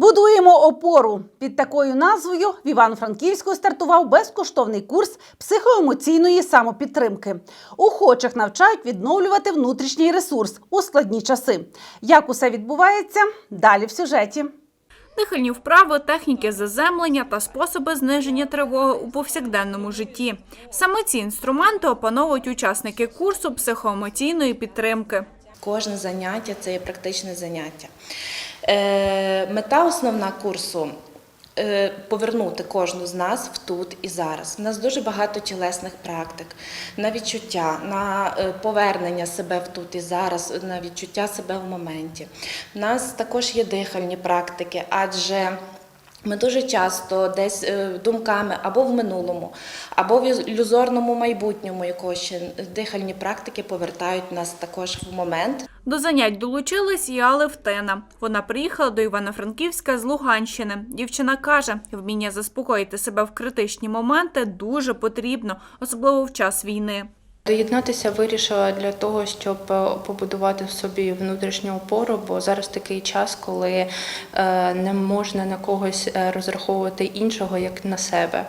Будуємо опору. Під такою назвою в Івано-Франківську стартував безкоштовний курс психоемоційної самопідтримки. Охочих навчають відновлювати внутрішній ресурс у складні часи. Як усе відбувається? Далі в сюжеті. Дихальні вправи, техніки заземлення та способи зниження тривоги у повсякденному житті. Саме ці інструменти опановують учасники курсу психоемоційної підтримки. Кожне заняття це є практичне заняття. Е, мета основна курсу е, повернути кожну з нас в тут і зараз. У нас дуже багато тілесних практик, на відчуття, на е, повернення себе в тут і зараз, на відчуття себе в моменті. У нас також є дихальні практики, адже ми дуже часто десь е, думками або в минулому, або в ілюзорному майбутньому якогось ще дихальні практики повертають нас також в момент. До занять долучилась і Алевтина. Вона приїхала до Івано-Франківська з Луганщини. Дівчина каже, вміння заспокоїти себе в критичні моменти дуже потрібно, особливо в час війни. Доєднатися вирішила для того, щоб е, побудувати в собі внутрішню опору, бо зараз такий час, коли е, не можна на когось е, розраховувати іншого як на себе.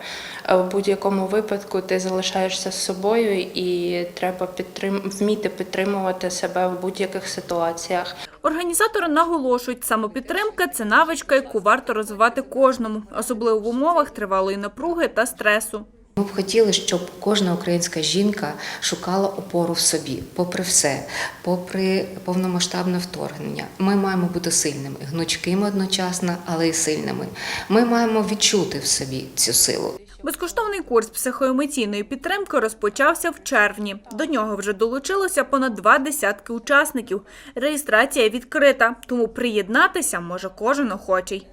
В будь-якому випадку ти залишаєшся з собою і треба підтрим... вміти підтримувати себе в будь-яких ситуаціях. Організатори наголошують, самопідтримка це навичка, яку варто розвивати кожному, особливо в умовах тривалої напруги та стресу. Ми б хотіли, щоб кожна українська жінка шукала опору в собі, попри все, попри повномасштабне вторгнення. Ми маємо бути сильними, гнучкими одночасно, але й сильними. Ми маємо відчути в собі цю силу. Безкоштовний курс психоемоційної підтримки розпочався в червні. До нього вже долучилося понад два десятки учасників. Реєстрація відкрита, тому приєднатися може кожен охочий.